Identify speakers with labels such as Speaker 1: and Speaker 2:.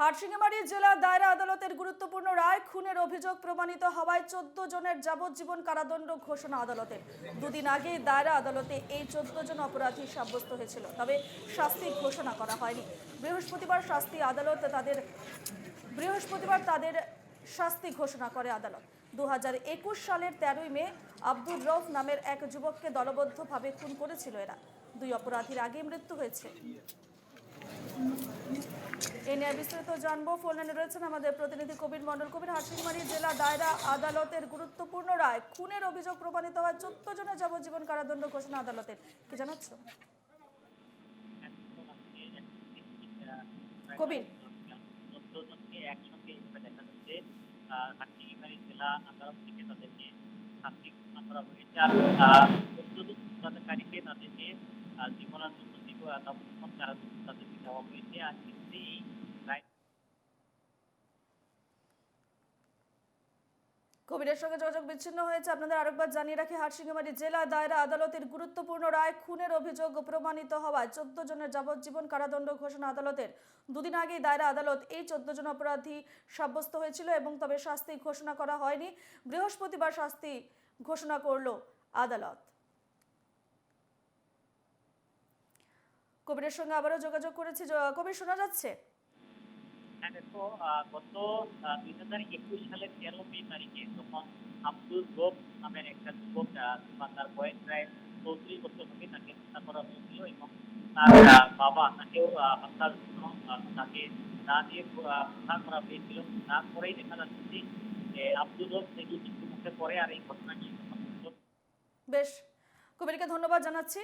Speaker 1: হাটশিঙ্গামারী জেলা দায়রা আদালতের গুরুত্বপূর্ণ রায়, খুনের অভিযোগ প্রমাণিত হওয়ায় চোদ্দ জনের যাবজ্জীবন কারাদণ্ড ঘোষণা আদালতের। দুদিন আগে দায়রা আদালতে এই চোদ্দ জন অপরাধী সাব্যস্ত হয়েছিল, তবে শাস্তি ঘোষণা করা হয়নি। বৃহস্পতিবার শাস্তি আদালত তাদের বৃহস্পতিবার তাদের শাস্তি ঘোষণা করে আদালত। দু হাজার একুশ সালের তেরোই মে আব্দুর রফ নামের এক যুবককে দলবদ্ধভাবে খুন করেছিল এরা। দুই অপরাধীর আগে মৃত্যু হয়েছে। এ নিয়ে বিস্তারিত জানব। ফোন রয়েছেন আমাদের প্রতিনিধি কবির মন্ডল কবির হাসিমারি জেলা দায়রা আদালতের গুরুত্বপূর্ণ রায়। খুনের অভিযোগ প্রমাণিত হওয়ায় চোদ্দ জনের যাবজ্জীবন কারাদণ্ড ঘোষণা আদালতের। কি জানাচ্ছ? কবির।
Speaker 2: জেলা আদালত থেকে তাদেরকে
Speaker 1: কবিরের সঙ্গে যোগাযোগ বিচ্ছিন্ন হয়েছে। আপনাদের আরেকবার জানিয়ে রাখি হাটসিংহামারী জেলা দায়রা আদালতের গুরুত্বপূর্ণ রায়, খুনের অভিযোগ প্রমাণিত হওয়ায় চোদ্দ জনের যাবজ্জীবন কারাদণ্ড ঘোষণা আদালতের। দুদিন আগেই দায়রা আদালত এই চোদ্দ জন অপরাধী সাব্যস্ত হয়েছিল এবং তবে শাস্তি ঘোষণা করা হয়নি। বৃহস্পতিবার শাস্তি ঘোষণা করল আদালত। কবিরের সঙ্গে আবারও যোগাযোগ করেছি। কবির শোনা যাচ্ছে?
Speaker 2: হ্যাঁ দেখো গত দুই হাজার একুশ সালের তেরো মে তারিখে যখন আব্দুল রব নামের একটা যুবক বা তার বয়স প্রায় চৌত্রিশ বছর হবে তাকে হত্যা করা হয়েছিল এবং তার বাবা তাকেও আহ, হত্যার জন্য তাকে না দিয়ে আহ, উদ্ধার করা হয়েছিল। তারপরেই দেখা যাচ্ছে যে, যে আব্দুল রব থেকে মৃত্যু মুখে পড়ে আর এই ঘটনাটি
Speaker 1: বেশ। কবিরকে ধন্যবাদ জানাচ্ছি।